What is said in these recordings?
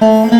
Música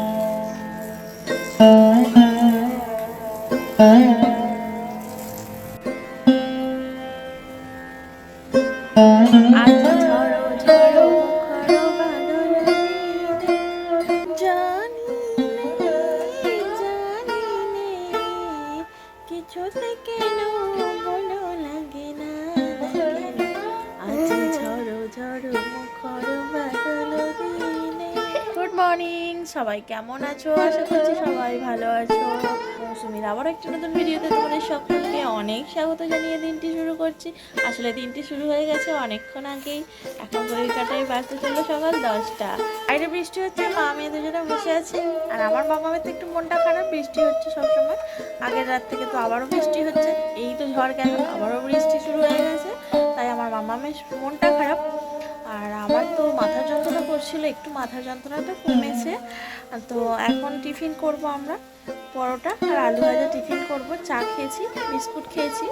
কিছুতে কেন বলো লাগে না দিনে গুড মর্নিং সবাই কেমন আছো? আশা করছি সবাই ভালো আছো। মৌসুমির আবার একটা নতুন ভিডিওতে তোমাদের সকলকে অনেক স্বাগত জানিয়ে দিনটি শুরু করছি। আসলে দিনটি শুরু হয়ে গেছে অনেকক্ষণ আগেই। এখন ঘড়ির কাটায় বাজতে চলল সকাল দশটা। বাইরে বৃষ্টি হচ্ছে, মা মেয়ে দুজনে বসে আছি। আর আমার বাবা তো একটু মনটা খারাপ, বৃষ্টি হচ্ছে সবসময়। আগের রাত থেকে তো আবারও বৃষ্টি হচ্ছে। এই তো ঝড় গেল আবারও বৃষ্টি শুরু হয়ে গেছে। তাই আমার মামা মেয়ের মনটা খারাপ। আর আমার তো মাথা যন্ত্রণা করছিল, একটু মাথা যন্ত্রণাটা কমেছে। তো এখন টিফিন করব আমরা, পরোটা আর আলু ভাজা টিফিন করব। চা খেয়েছি, বিস্কুট খেয়েছি,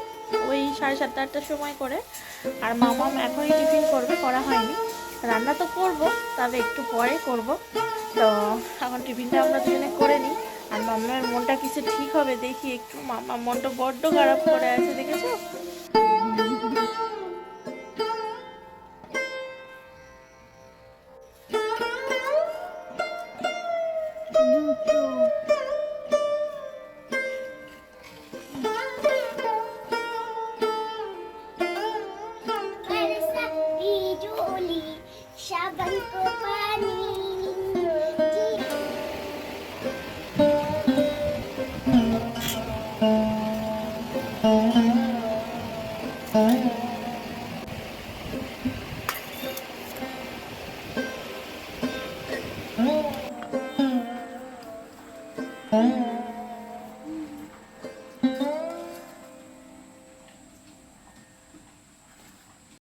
ওই সাড়ে সাতটা আটটার সময় করে। আর মামাম এখনই টিফিন করবে, করা হয়নি। রান্না তো করব, তবে একটু পরে করব। তো এখন টিফিনটা আমরা দুজনে করে নিই। আর মামার মনটা কিছু ঠিক হবে দেখি, একটু মামা মনটা বড্ড খারাপ করে আছে, দেখেছ? Shaban